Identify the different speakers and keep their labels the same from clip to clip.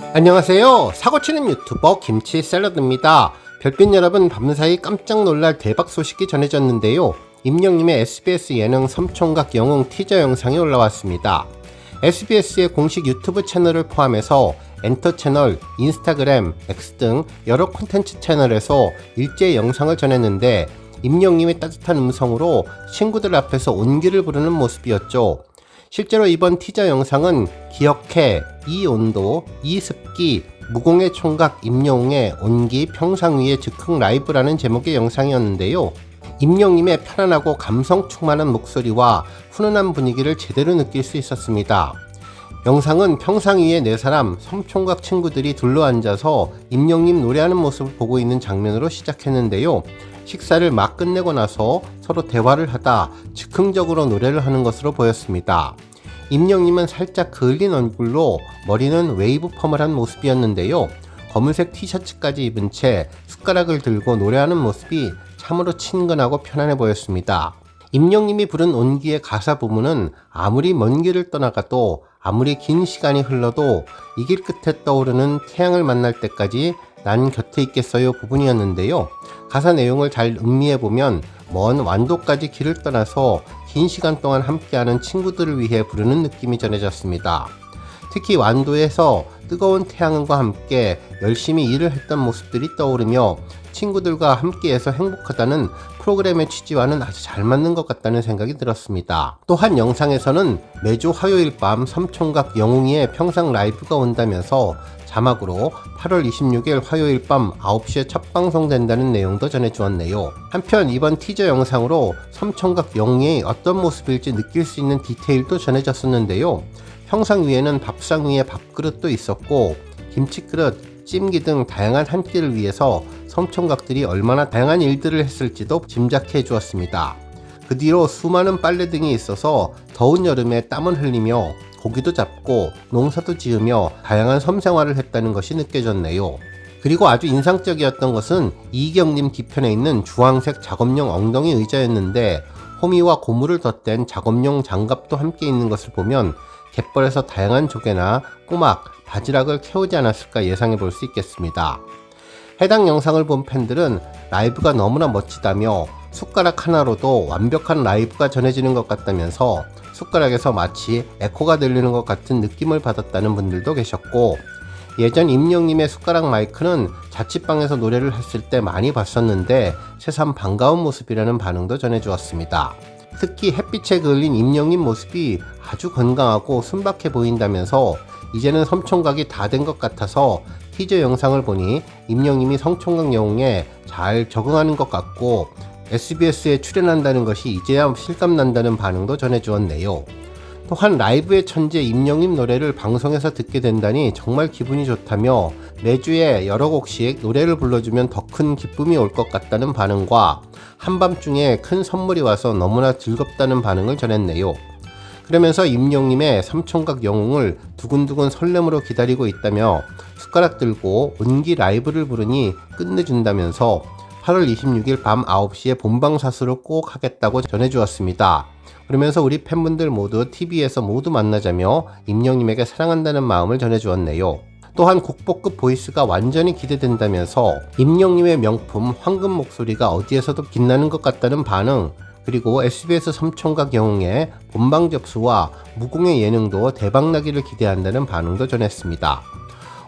Speaker 1: 안녕하세요. 사고치는 유튜버 김치 샐러드입니다. 별빛 여러분 밤사이 깜짝 놀랄 대박 소식이 전해졌는데요. 임영님의 SBS 예능 섬총각 영웅 티저 영상이 올라왔습니다. SBS의 공식 유튜브 채널을 포함해서 엔터 채널, 인스타그램, X 등 여러 콘텐츠 채널에서 일제히 영상을 전했는데 임영님의 따뜻한 음성으로 친구들 앞에서 온기를 부르는 모습이었죠. 실제로 이번 티저 영상은 기억해, 이 온도, 이 습기, 무공의 총각 임영웅의 온기 평상 위의 즉흥 라이브라는 제목의 영상이었는데요. 임영님의 편안하고 감성 충만한 목소리와 훈훈한 분위기를 제대로 느낄 수 있었습니다. 영상은 평상 위에 네 사람 섬총각 친구들이 둘러앉아서 임영님 노래하는 모습을 보고 있는 장면으로 시작했는데요. 식사를 막 끝내고 나서 서로 대화를 하다 즉흥적으로 노래를 하는 것으로 보였습니다. 임영님은 살짝 그을린 얼굴로 머리는 웨이브 펌을 한 모습이었는데요. 검은색 티셔츠까지 입은 채 숟가락을 들고 노래하는 모습이 참으로 친근하고 편안해 보였습니다. 임영님이 부른 온기의 가사 부분은 아무리 먼 길을 떠나가도 아무리 긴 시간이 흘러도 이 길 끝에 떠오르는 태양을 만날 때까지 난 곁에 있겠어요 부분이었는데요. 가사 내용을 잘 음미해 보면 먼 완도까지 길을 떠나서 긴 시간 동안 함께하는 친구들을 위해 부르는 느낌이 전해졌습니다. 특히 완도에서 뜨거운 태양과 함께 열심히 일을 했던 모습들이 떠오르며 친구들과 함께해서 행복하다는 프로그램의 취지와는 아주 잘 맞는 것 같다는 생각이 들었습니다. 또 한 영상에서는 매주 화요일 밤 삼총각 영웅이의 평상 라이브가 온다면서 자막으로 8월 26일 화요일 밤 9시에 첫 방송된다는 내용도 전해주었네요. 한편 이번 티저 영상으로 삼총각 영웅이 어떤 모습일지 느낄 수 있는 디테일도 전해졌었는데요. 평상 위에는 밥상 위에 밥그릇도 있었고 김치그릇, 찜기 등 다양한 한 끼를 위해서 섬총각들이 얼마나 다양한 일들을 했을지도 짐작해 주었습니다. 그 뒤로 수많은 빨래 등이 있어서 더운 여름에 땀을 흘리며 고기도 잡고 농사도 지으며 다양한 섬 생활을 했다는 것이 느껴졌네요. 그리고 아주 인상적이었던 것은 이경님 뒤편에 있는 주황색 작업용 엉덩이 의자였는데 호미와 고무를 덧댄 작업용 장갑도 함께 있는 것을 보면 갯벌에서 다양한 조개나 꼬막, 바지락을 캐오지 않았을까 예상해 볼 수 있겠습니다. 해당 영상을 본 팬들은 라이브가 너무나 멋지다며 숟가락 하나로도 완벽한 라이브가 전해지는 것 같다면서 숟가락에서 마치 에코가 들리는 것 같은 느낌을 받았다는 분들도 계셨고 예전 임영님의 숟가락 마이크는 자취방에서 노래를 했을 때 많이 봤었는데 새삼 반가운 모습이라는 반응도 전해주었습니다. 특히 햇빛에 그을린 임영님 모습이 아주 건강하고 순박해 보인다면서 이제는 섬총각이 다 된 것 같아서 티저 영상을 보니 임영님이 성총각 영웅에 잘 적응하는 것 같고 SBS에 출연한다는 것이 이제야 실감난다는 반응도 전해주었네요. 또한 라이브의 천재 임영임 노래를 방송에서 듣게 된다니 정말 기분이 좋다며 매주에 여러 곡씩 노래를 불러주면 더 큰 기쁨이 올 것 같다는 반응과 한밤중에 큰 선물이 와서 너무나 즐겁다는 반응을 전했네요. 그러면서 임영님의 삼총각 영웅을 두근두근 설렘으로 기다리고 있다며 숟가락 들고 온기 라이브를 부르니 끝내준다면서 8월 26일 밤 9시에 본방사수를 꼭 하겠다고 전해주었습니다. 그러면서 우리 팬분들 모두 TV에서 모두 만나자며 임영님에게 사랑한다는 마음을 전해주었네요. 또한 국보급 보이스가 완전히 기대된다면서 임영님의 명품 황금 목소리가 어디에서도 빛나는 것 같다는 반응 그리고 SBS 삼총각 영웅의 본방 접수와 무공의 예능도 대박나기를 기대한다는 반응도 전했습니다.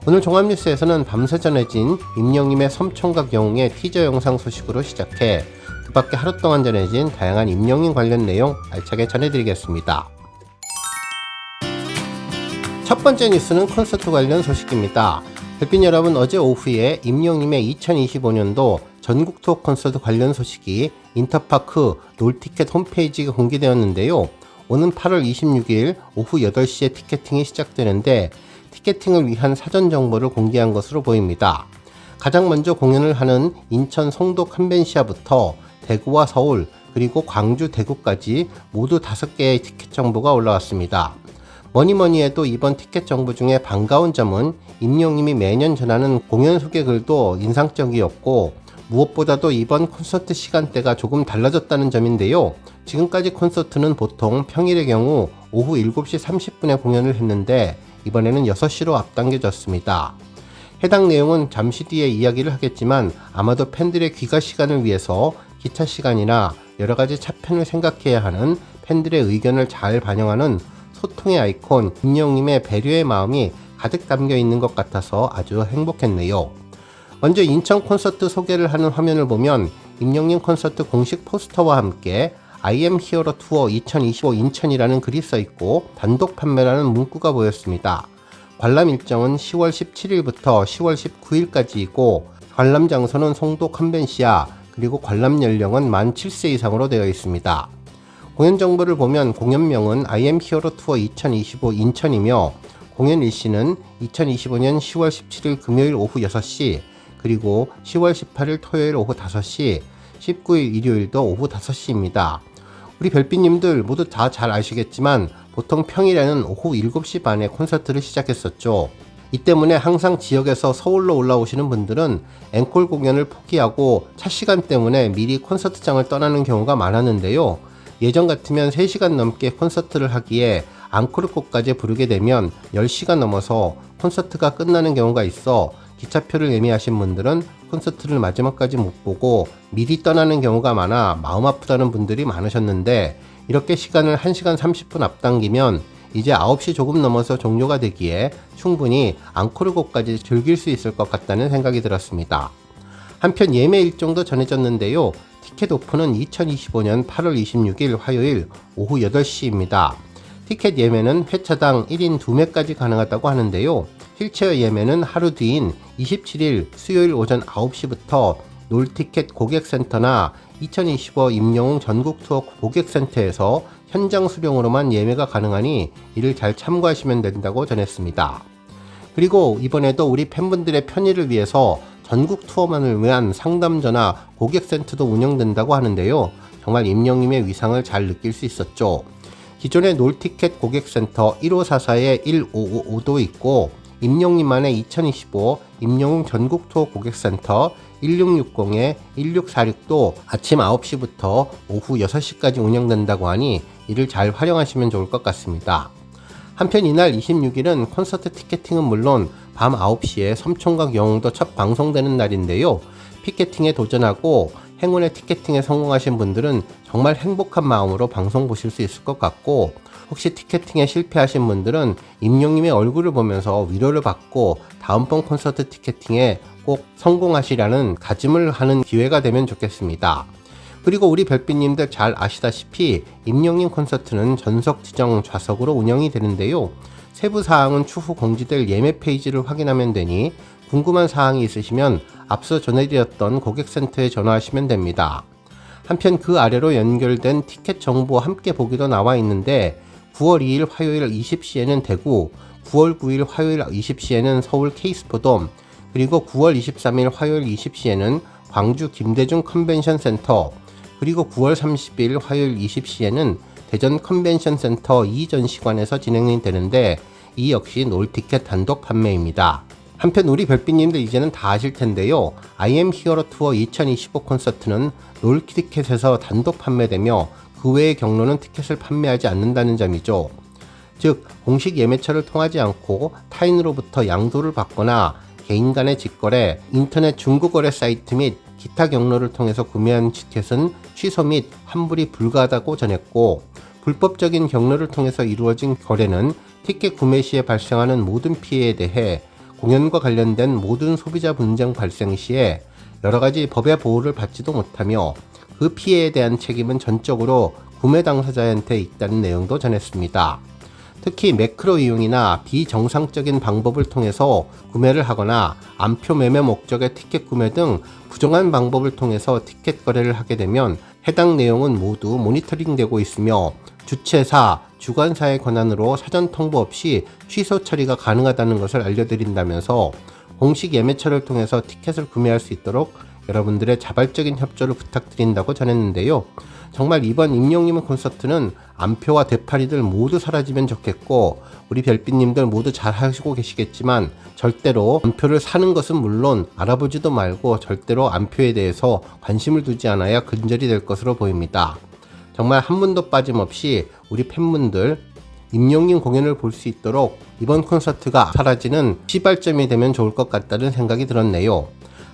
Speaker 1: 오늘 종합뉴스에서는 밤새 전해진 임영님의 섬총각 영웅의 티저 영상 소식으로 시작해 그 밖에 하루 동안 전해진 다양한 임영님 관련 내용 알차게 전해드리겠습니다. 첫 번째 뉴스는 콘서트 관련 소식입니다. 별빛 여러분 어제 오후에 임영님의 2025년도 전국 투어 콘서트 관련 소식이 인터파크 롤티켓 홈페이지에 공개되었는데요. 오는 8월 26일 오후 8시에 티켓팅이 시작되는데 티켓팅을 위한 사전 정보를 공개한 것으로 보입니다. 가장 먼저 공연을 하는 인천 송도 컨벤시아부터 대구와 서울 그리고 광주 대구까지 모두 5개의 티켓 정보가 올라왔습니다. 뭐니 뭐니 해도 이번 티켓 정보 중에 반가운 점은 임영님이 매년 전하는 공연 소개 글도 인상적이었고 무엇보다도 이번 콘서트 시간대가 조금 달라졌다는 점인데요. 지금까지 콘서트는 보통 평일의 경우 오후 7시 30분에 공연을 했는데 이번에는 6시로 앞당겨졌습니다. 해당 내용은 잠시 뒤에 이야기를 하겠지만 아마도 팬들의 귀가 시간을 위해서 기차 시간이나 여러 가지 차편을 생각해야 하는 팬들의 의견을 잘 반영하는 소통의 아이콘 임영님의 배려의 마음이 가득 담겨 있는 것 같아서 아주 행복했네요. 먼저 인천 콘서트 소개를 하는 화면을 보면 임영님 콘서트 공식 포스터와 함께 I am 히어로 투어 2025 인천이라는 글이 써 있고 단독 판매라는 문구가 보였습니다. 관람 일정은 10월 17일부터 10월 19일까지이고 관람 장소는 송도 컨벤시아 그리고 관람 연령은 만 7세 이상으로 되어 있습니다. 공연 정보를 보면 공연명은 I am 히어로 투어 2025 인천이며 공연 일시는 2025년 10월 17일 금요일 오후 6시 그리고 10월 18일 토요일 오후 5시 19일 일요일도 오후 5시입니다. 우리 별빛님들 모두 다 잘 아시겠지만 보통 평일에는 오후 7시 반에 콘서트를 시작했었죠. 이 때문에 항상 지역에서 서울로 올라오시는 분들은 앵콜 공연을 포기하고 차 시간 때문에 미리 콘서트장을 떠나는 경우가 많았는데요. 예전 같으면 3시간 넘게 콘서트를 하기에 앙코르곡까지 부르게 되면 10시가 넘어서 콘서트가 끝나는 경우가 있어 기차표를 예매하신 분들은 콘서트를 마지막까지 못 보고 미리 떠나는 경우가 많아 마음 아프다는 분들이 많으셨는데 이렇게 시간을 1시간 30분 앞당기면 이제 9시 조금 넘어서 종료가 되기에 충분히 앙코르곡까지 즐길 수 있을 것 같다는 생각이 들었습니다. 한편 예매 일정도 전해졌는데요. 티켓 오픈은 2025년 8월 26일 화요일 오후 8시입니다. 티켓 예매는 회차당 1인 2매까지 가능하다고 하는데요. 휠체어 예매는 하루 뒤인 27일 수요일 오전 9시부터 놀티켓 고객센터나 2025 임영웅 전국 투어 고객센터에서 현장 수령으로만 예매가 가능하니 이를 잘 참고하시면 된다고 전했습니다. 그리고 이번에도 우리 팬분들의 편의를 위해서 전국 투어만을 위한 상담 전화 고객센터도 운영된다고 하는데요. 정말 임영님의 위상을 잘 느낄 수 있었죠. 기존의 놀티켓 고객센터 1544에 1555도 있고 임영님만의 2025 임영웅 전국 투어 고객센터 1660에 1646도 아침 9시부터 오후 6시까지 운영된다고 하니 이를 잘 활용하시면 좋을 것 같습니다. 한편 이날 26일은 콘서트 티켓팅은 물론 밤 9시에 섬총각 영웅도 첫 방송되는 날인데요. 피켓팅에 도전하고 행운의 티켓팅에 성공하신 분들은 정말 행복한 마음으로 방송 보실 수 있을 것 같고 혹시 티켓팅에 실패하신 분들은 임영님의 얼굴을 보면서 위로를 받고 다음번 콘서트 티켓팅에 꼭 성공하시라는 다짐을 하는 기회가 되면 좋겠습니다. 그리고 우리 별빛님들 잘 아시다시피 임영님 콘서트는 전석 지정 좌석으로 운영이 되는데요. 세부 사항은 추후 공지될 예매 페이지를 확인하면 되니 궁금한 사항이 있으시면 앞서 전해드렸던 고객센터에 전화하시면 됩니다. 한편 그 아래로 연결된 티켓 정보 함께 보기도 나와 있는데 9월 2일 화요일 20시에는 대구, 9월 9일 화요일 20시에는 서울 케이스포돔, 그리고 9월 23일 화요일 20시에는 광주 김대중 컨벤션 센터, 그리고 9월 30일 화요일 20시에는 대전 컨벤션 센터 이전시관에서 진행이 되는데 이 역시 놀티켓 단독 판매입니다. 한편 우리 별빛님들 이제는 다 아실 텐데요. IM 히어로 투어 2025 콘서트는 롤티켓에서 단독 판매되며 그 외의 경로는 티켓을 판매하지 않는다는 점이죠. 즉, 공식 예매처를 통하지 않고 타인으로부터 양도를 받거나 개인 간의 직거래, 인터넷 중고거래 사이트 및 기타 경로를 통해서 구매한 티켓은 취소 및 환불이 불가하다고 전했고, 불법적인 경로를 통해서 이루어진 거래는 티켓 구매 시에 발생하는 모든 피해에 대해 공연과 관련된 모든 소비자 분쟁 발생 시에 여러 가지 법의 보호를 받지도 못하며 그 피해에 대한 책임은 전적으로 구매 당사자한테 있다는 내용도 전했습니다. 특히 매크로 이용이나 비정상적인 방법을 통해서 구매를 하거나 암표 매매 목적의 티켓 구매 등 부정한 방법을 통해서 티켓 거래를 하게 되면 해당 내용은 모두 모니터링 되고 있으며 주최사, 주관사의 권한으로 사전 통보 없이 취소 처리가 가능하다는 것을 알려드린다면서 공식 예매처를 통해서 티켓을 구매할 수 있도록 여러분들의 자발적인 협조를 부탁드린다고 전했는데요. 정말 이번 임영님의 콘서트는 안표와 대파리들 모두 사라지면 좋겠고 우리 별빛님들 모두 잘 하시고 계시겠지만 절대로 안표를 사는 것은 물론 알아보지도 말고 절대로 안표에 대해서 관심을 두지 않아야 근절이 될 것으로 보입니다. 정말 한 분도 빠짐없이 우리 팬분들 임영님 공연을 볼 수 있도록 이번 콘서트가 사라지는 시발점이 되면 좋을 것 같다는 생각이 들었네요.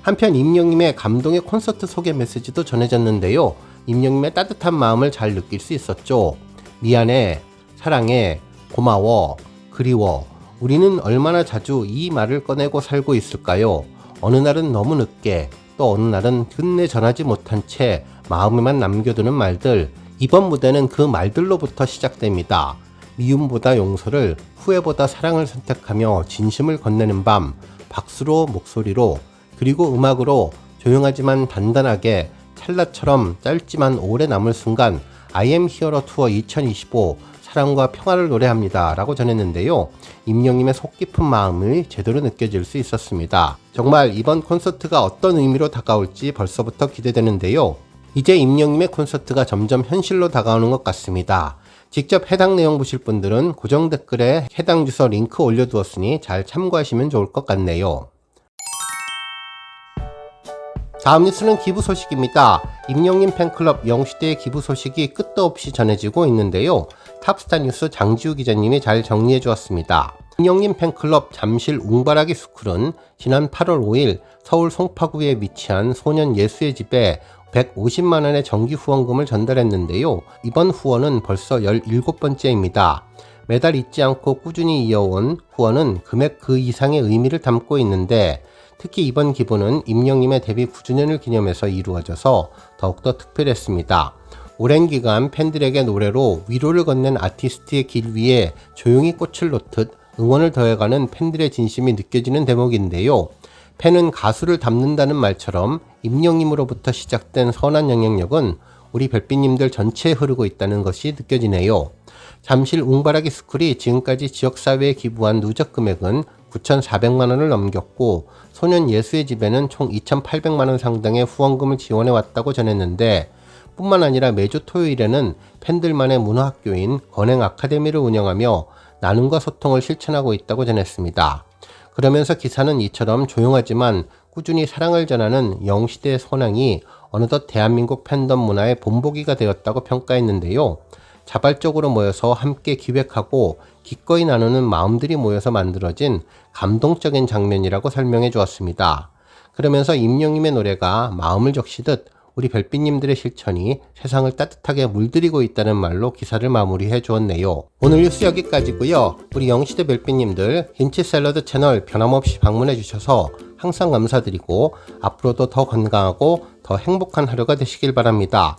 Speaker 1: 한편 임영님의 감동의 콘서트 소개 메시지도 전해졌는데요. 임영님의 따뜻한 마음을 잘 느낄 수 있었죠. 미안해, 사랑해, 고마워, 그리워. 우리는 얼마나 자주 이 말을 꺼내고 살고 있을까요? 어느 날은 너무 늦게, 또 어느 날은 끝내 전하지 못한 채 마음에만 남겨두는 말들. 이번 무대는 그 말들로부터 시작됩니다. 미움보다 용서를, 후회보다 사랑을 선택하며 진심을 건네는 밤, 박수로 목소리로, 그리고 음악으로 조용하지만 단단하게 찰나처럼 짧지만 오래 남을 순간 I am Hero 투어 2025 사랑과 평화를 노래합니다. 라고 전했는데요. 임영님의 속 깊은 마음이 제대로 느껴질 수 있었습니다. 정말 이번 콘서트가 어떤 의미로 다가올지 벌써부터 기대되는데요. 이제 임영님의 콘서트가 점점 현실로 다가오는 것 같습니다. 직접 해당 내용 보실 분들은 고정 댓글에 해당 주소 링크 올려두었으니 잘 참고하시면 좋을 것 같네요. 다음 뉴스는 기부 소식입니다. 임영님 팬클럽 영시대의 기부 소식이 끝도 없이 전해지고 있는데요. 탑스타 뉴스 장지우 기자님이 잘 정리해 주었습니다. 임영님 팬클럽 잠실 웅바라기 스쿨은 지난 8월 5일 서울 송파구에 위치한 소년 예수의 집에 150만 원의 정기 후원금을 전달했는데요. 이번 후원은 벌써 17번째입니다. 매달 잊지 않고 꾸준히 이어온 후원은 금액 그 이상의 의미를 담고 있는데 특히 이번 기부는 임영님의 데뷔 9주년을 기념해서 이루어져서 더욱더 특별했습니다. 오랜 기간 팬들에게 노래로 위로를 건넨 아티스트의 길 위에 조용히 꽃을 놓듯 응원을 더해가는 팬들의 진심이 느껴지는 대목인데요. 팬은 가수를 닮는다는 말처럼 임영님으로부터 시작된 선한 영향력은 우리 별빛님들 전체에 흐르고 있다는 것이 느껴지네요. 잠실 웅바라기 스쿨이 지금까지 지역사회에 기부한 누적 금액은 9,400만 원을 넘겼고 소년 예수의 집에는 총 2,800만 원 상당의 후원금을 지원해 왔다고 전했는데 뿐만 아니라 매주 토요일에는 팬들만의 문화학교인 건행 아카데미를 운영하며 나눔과 소통을 실천하고 있다고 전했습니다. 그러면서 기사는 이처럼 조용하지만 꾸준히 사랑을 전하는 영시대의 선왕이 어느덧 대한민국 팬덤 문화의 본보기가 되었다고 평가했는데요. 자발적으로 모여서 함께 기획하고 기꺼이 나누는 마음들이 모여서 만들어진 감동적인 장면이라고 설명해 주었습니다. 그러면서 임영님의 노래가 마음을 적시듯 우리 별빛님들의 실천이 세상을 따뜻하게 물들이고 있다는 말로 기사를 마무리해 주었네요. 오늘 뉴스 여기까지고요. 우리 영시대 별빛님들 김치 샐러드 채널 변함없이 방문해 주셔서 항상 감사드리고 앞으로도 더 건강하고 더 행복한 하루가 되시길 바랍니다.